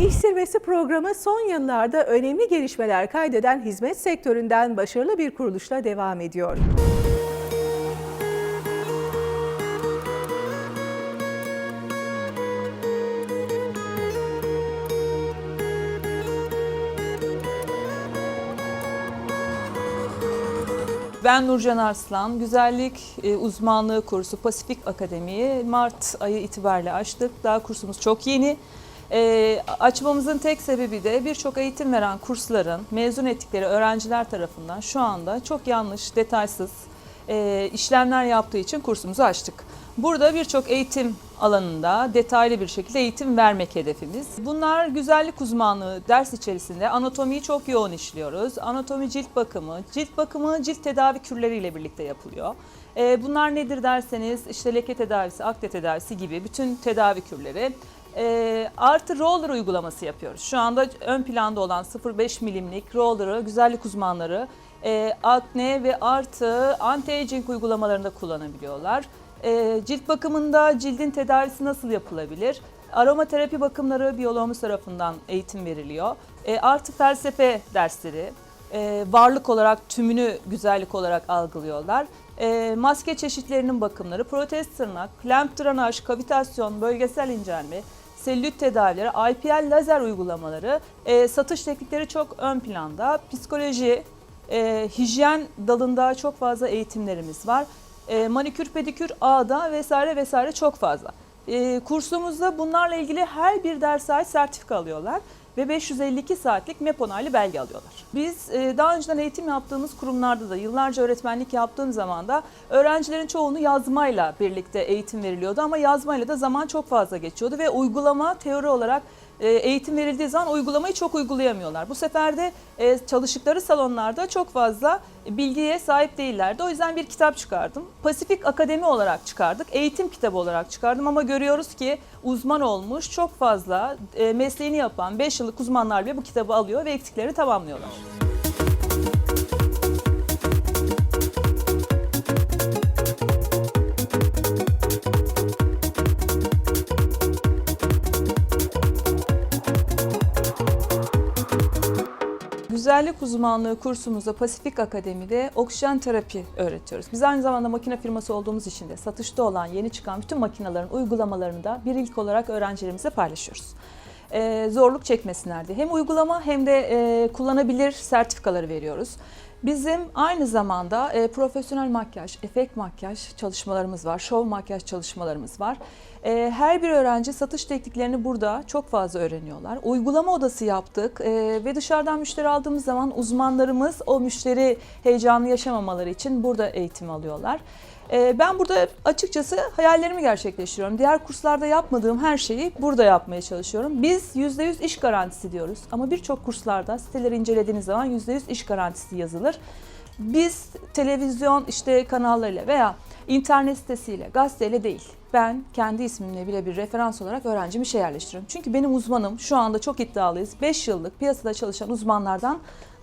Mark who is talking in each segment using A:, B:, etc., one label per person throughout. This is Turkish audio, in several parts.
A: İş Zirvesi programı son yıllarda önemli gelişmeler kaydeden hizmet sektöründen başarılı bir kuruluşla devam ediyor.
B: Ben Nurcan Arslan, güzellik e, uzmanlığı kursu Pasifik Akademi'yi Mart ayı itibariyle açtık. Daha kursumuz çok yeni. E, açmamızın tek sebebi de birçok eğitim veren kursların mezun ettikleri öğrenciler tarafından şu anda çok yanlış, detaysız e, işlemler yaptığı için kursumuzu açtık. Burada birçok eğitim alanında detaylı bir şekilde eğitim vermek hedefimiz. Bunlar güzellik uzmanlığı ders içerisinde anatomiyi çok yoğun işliyoruz. Anatomi cilt bakımı, cilt bakımı cilt tedavi kürleriyle birlikte yapılıyor. Ee, Bunlar nedir derseniz işte leke tedavisi, akne tedavisi gibi bütün tedavi kürleri. Ee, artı roller uygulaması yapıyoruz. Şu anda ön planda olan 0,5 milimlik roller'ı güzellik uzmanları e, akne ve artı anti-aging uygulamalarında kullanabiliyorlar. E, cilt bakımında cildin tedavisi nasıl yapılabilir? Aromaterapi bakımları biyoloğumuz tarafından eğitim veriliyor. E, artı felsefe dersleri, e, varlık olarak tümünü güzellik olarak algılıyorlar. E, maske çeşitlerinin bakımları, protez tırnak, lamp drenaj, kavitasyon, bölgesel incelme, selülit tedavileri, IPL lazer uygulamaları, e, satış teknikleri çok ön planda. Psikoloji, e, hijyen dalında çok fazla eğitimlerimiz var. E, manikür, pedikür, ağda vesaire vesaire çok fazla. E, kursumuzda bunlarla ilgili her bir ders ait sertifika alıyorlar ve 552 saatlik MEP onaylı belge alıyorlar. Biz e, daha önceden eğitim yaptığımız kurumlarda da yıllarca öğretmenlik yaptığım zaman da öğrencilerin çoğunu yazmayla birlikte eğitim veriliyordu ama yazmayla da zaman çok fazla geçiyordu ve uygulama teori olarak eğitim verildiği zaman uygulamayı çok uygulayamıyorlar. Bu sefer de e, çalıştıkları salonlarda çok fazla bilgiye sahip değillerdi. O yüzden bir kitap çıkardım. Pasifik Akademi olarak çıkardık. Eğitim kitabı olarak çıkardım ama görüyoruz ki uzman olmuş çok fazla e, mesleğini yapan 5 yıllık uzmanlar bile bu kitabı alıyor ve eksiklerini tamamlıyorlar. Güzellik uzmanlığı kursumuzda Pasifik Akademi'de oksijen terapi öğretiyoruz. Biz aynı zamanda makine firması olduğumuz için de satışta olan yeni çıkan bütün makinelerin uygulamalarını da bir ilk olarak öğrencilerimizle paylaşıyoruz. Ee, zorluk çekmesinler diye. Hem uygulama hem de e, kullanabilir sertifikaları veriyoruz. Bizim aynı zamanda e, profesyonel makyaj, efekt makyaj çalışmalarımız var, şov makyaj çalışmalarımız var. E, her bir öğrenci satış tekniklerini burada çok fazla öğreniyorlar. Uygulama odası yaptık e, ve dışarıdan müşteri aldığımız zaman uzmanlarımız o müşteri heyecanı yaşamamaları için burada eğitim alıyorlar. E, ben burada açıkçası hayallerimi gerçekleştiriyorum. Diğer kurslarda yapmadığım her şeyi burada yapmaya çalışıyorum. Biz %100 iş garantisi diyoruz ama birçok kurslarda siteleri incelediğiniz zaman %100 iş garantisi yazılır. Biz televizyon işte kanallarıyla veya internet sitesiyle, gazeteyle değil. Ben kendi ismimle bile bir referans olarak öğrencimi işe yerleştiriyorum. Çünkü benim uzmanım şu anda çok iddialıyız. 5 yıllık piyasada çalışan uzmanlardan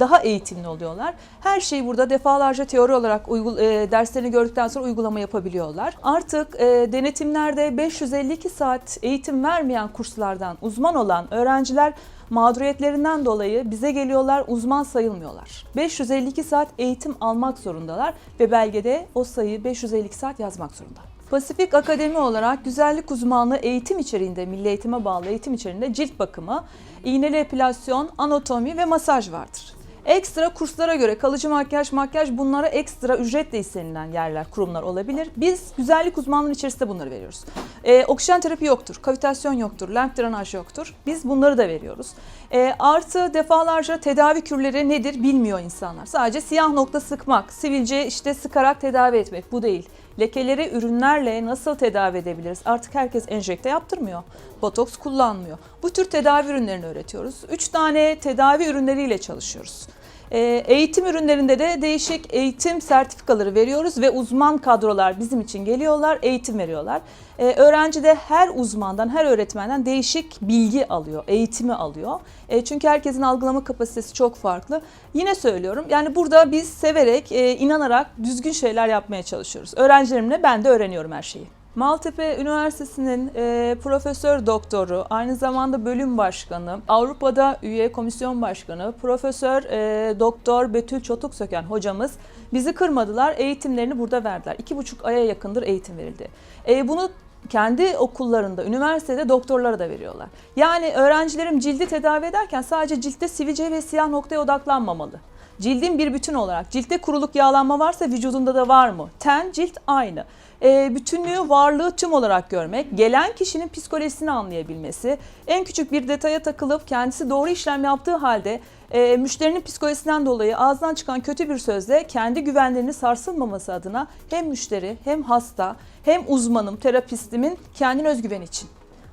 B: daha eğitimli oluyorlar. Her şeyi burada defalarca teori olarak uygul e, derslerini gördükten sonra uygulama yapabiliyorlar. Artık e, denetimlerde 552 saat eğitim vermeyen kurslardan uzman olan öğrenciler mağduriyetlerinden dolayı bize geliyorlar, uzman sayılmıyorlar. 552 saat eğitim almak zorundalar ve belgede o sayı 552 saat yazmak zorunda. Pasifik Akademi olarak güzellik uzmanlığı eğitim içeriğinde, milli eğitime bağlı eğitim içeriğinde cilt bakımı, iğneli epilasyon, anatomi ve masaj vardır. Ekstra kurslara göre kalıcı makyaj, makyaj bunlara ekstra ücretle istenilen yerler, kurumlar olabilir. Biz güzellik uzmanlığı içerisinde bunları veriyoruz. Ee, oksijen terapi yoktur, kavitasyon yoktur, lamp drenaj yoktur. Biz bunları da veriyoruz. Ee, artı defalarca tedavi kürleri nedir bilmiyor insanlar. Sadece siyah nokta sıkmak, sivilce işte sıkarak tedavi etmek bu değil. Lekeleri ürünlerle nasıl tedavi edebiliriz? Artık herkes enjekte yaptırmıyor. Botoks kullanmıyor. Bu tür tedavi ürünlerini öğretiyoruz. Üç tane tedavi ürünleriyle çalışıyoruz. Ee, Eğitim ürünlerinde de değişik eğitim sertifikaları veriyoruz ve uzman kadrolar bizim için geliyorlar, eğitim veriyorlar. Ee, Öğrenci de her uzmandan, her öğretmenden değişik bilgi alıyor, eğitimi alıyor. E, Çünkü herkesin algılama kapasitesi çok farklı. Yine söylüyorum, yani burada biz severek, e, inanarak düzgün şeyler yapmaya çalışıyoruz. Öğrencilerimle ben de öğreniyorum her şeyi. Maltepe Üniversitesi'nin e, profesör doktoru, aynı zamanda bölüm başkanı, Avrupa'da üye komisyon başkanı, Profesör e, Doktor Betül Çotuk Söken hocamız bizi kırmadılar, eğitimlerini burada verdiler. İki buçuk aya yakındır eğitim verildi. E, bunu kendi okullarında, üniversitede doktorlara da veriyorlar. Yani öğrencilerim cildi tedavi ederken sadece ciltte sivilce ve siyah noktaya odaklanmamalı. Cildin bir bütün olarak, ciltte kuruluk yağlanma varsa vücudunda da var mı? Ten, cilt aynı. E, bütünlüğü, varlığı tüm olarak görmek, gelen kişinin psikolojisini anlayabilmesi, en küçük bir detaya takılıp kendisi doğru işlem yaptığı halde e, müşterinin psikolojisinden dolayı ağzından çıkan kötü bir sözle kendi güvenlerini sarsılmaması adına hem müşteri hem hasta hem uzmanım, terapistimin kendine özgüven için.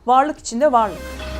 B: Varlık içinde varlık.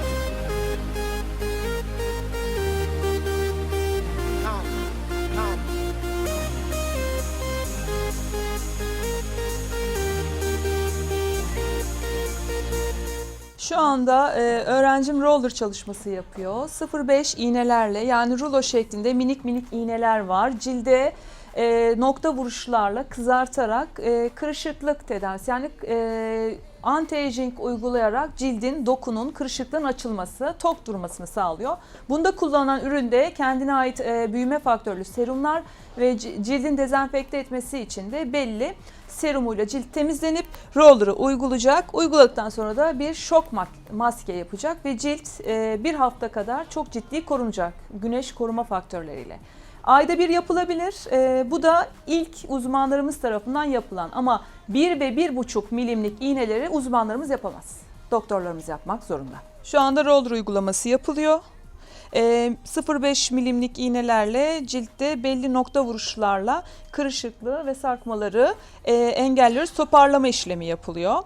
B: Şu anda e, öğrencim roller çalışması yapıyor. 0.5 iğnelerle yani rulo şeklinde minik minik iğneler var. Cilde e, nokta vuruşlarla kızartarak e, kırışıklık tedavisi yani e, anti-aging uygulayarak cildin, dokunun, kırışıklığın açılması, tok durmasını sağlıyor. Bunda kullanılan üründe kendine ait e, büyüme faktörlü serumlar ve cildin dezenfekte etmesi için de belli serumuyla cilt temizlenip roller'ı uygulayacak. Uyguladıktan sonra da bir şok maske yapacak ve cilt e, bir hafta kadar çok ciddi korunacak güneş koruma faktörleriyle. Ayda bir yapılabilir. E, bu da ilk uzmanlarımız tarafından yapılan ama 1 ve 1,5 milimlik iğneleri uzmanlarımız yapamaz. Doktorlarımız yapmak zorunda. Şu anda roller uygulaması yapılıyor. E, 0,5 milimlik iğnelerle ciltte belli nokta vuruşlarla kırışıklığı ve sarkmaları e, engelliyoruz. Toparlama işlemi yapılıyor.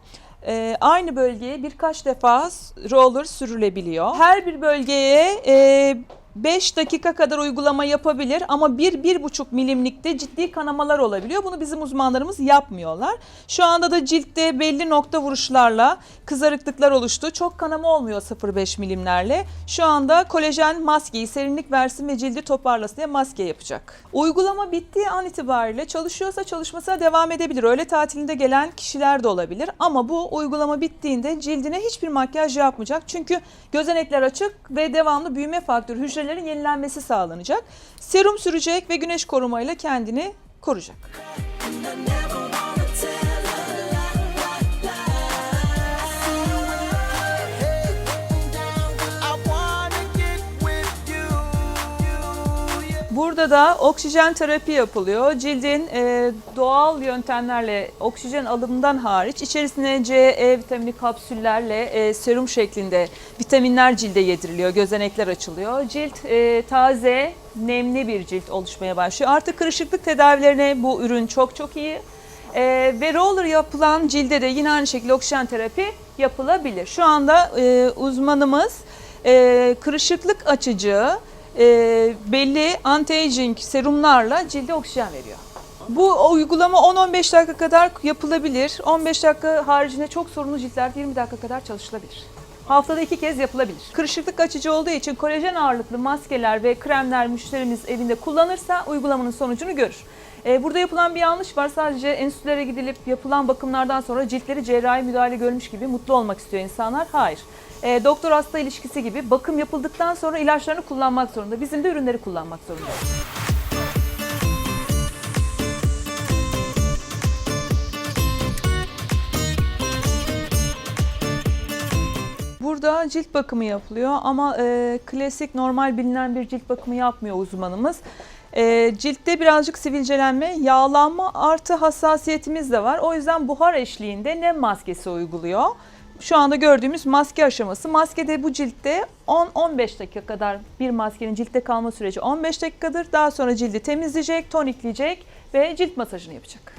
B: E, aynı bölgeye birkaç defa roller sürülebiliyor. Her bir bölgeye e, 5 dakika kadar uygulama yapabilir ama 1-1,5 milimlikte ciddi kanamalar olabiliyor. Bunu bizim uzmanlarımız yapmıyorlar. Şu anda da ciltte belli nokta vuruşlarla kızarıklıklar oluştu. Çok kanama olmuyor 0,5 milimlerle. Şu anda kolajen maskeyi serinlik versin ve cildi toparlasın diye maske yapacak. Uygulama bittiği an itibariyle çalışıyorsa çalışmasına devam edebilir. Öğle tatilinde gelen kişiler de olabilir. Ama bu uygulama bittiğinde cildine hiçbir makyaj yapmayacak. Çünkü gözenekler açık ve devamlı büyüme faktörü hücrelerin yenilenmesi sağlanacak. Serum sürecek ve güneş korumayla kendini koruyacak. Burada da oksijen terapi yapılıyor. Cildin e, doğal yöntemlerle oksijen alımından hariç içerisine C, E vitamini kapsüllerle e, serum şeklinde vitaminler cilde yediriliyor. Gözenekler açılıyor. Cilt e, taze, nemli bir cilt oluşmaya başlıyor. Artık kırışıklık tedavilerine bu ürün çok çok iyi. E, ve roller yapılan cilde de yine aynı şekilde oksijen terapi yapılabilir. Şu anda e, uzmanımız e, kırışıklık açıcı, e, belli anti-aging serumlarla cilde oksijen veriyor. Bu uygulama 10-15 dakika kadar yapılabilir. 15 dakika haricinde çok sorunlu ciltlerde 20 dakika kadar çalışılabilir. Haftada iki kez yapılabilir. Kırışıklık açıcı olduğu için kolajen ağırlıklı maskeler ve kremler müşterimiz evinde kullanırsa uygulamanın sonucunu görür. Ee, Burada yapılan bir yanlış var. Sadece enstitülere gidilip yapılan bakımlardan sonra ciltleri cerrahi müdahale görmüş gibi mutlu olmak istiyor insanlar. Hayır. Ee, Doktor hasta ilişkisi gibi bakım yapıldıktan sonra ilaçlarını kullanmak zorunda. Bizim de ürünleri kullanmak zorunda. Burada cilt bakımı yapılıyor ama e, klasik normal bilinen bir cilt bakımı yapmıyor uzmanımız. E, ciltte birazcık sivilcelenme, yağlanma artı hassasiyetimiz de var. O yüzden buhar eşliğinde nem maskesi uyguluyor. Şu anda gördüğümüz maske aşaması. Maskede bu ciltte 10-15 dakika kadar bir maskenin ciltte kalma süreci 15 dakikadır. Daha sonra cildi temizleyecek, tonikleyecek ve cilt masajını yapacak.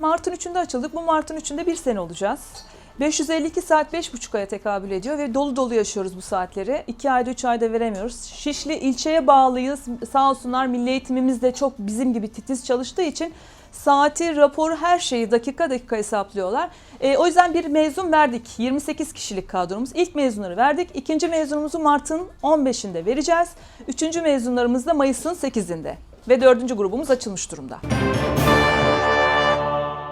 B: Mart'ın 3'ünde açıldık. Bu Mart'ın 3'ünde bir sene olacağız. 552 saat 5,5 aya tekabül ediyor ve dolu dolu yaşıyoruz bu saatleri. 2 ayda 3 ayda veremiyoruz. Şişli ilçeye bağlıyız. Sağ olsunlar milli eğitimimiz de çok bizim gibi titiz çalıştığı için saati, raporu, her şeyi dakika dakika hesaplıyorlar. E, o yüzden bir mezun verdik. 28 kişilik kadromuz. İlk mezunları verdik. İkinci mezunumuzu Mart'ın 15'inde vereceğiz. Üçüncü mezunlarımız da Mayıs'ın 8'inde. Ve dördüncü grubumuz açılmış durumda.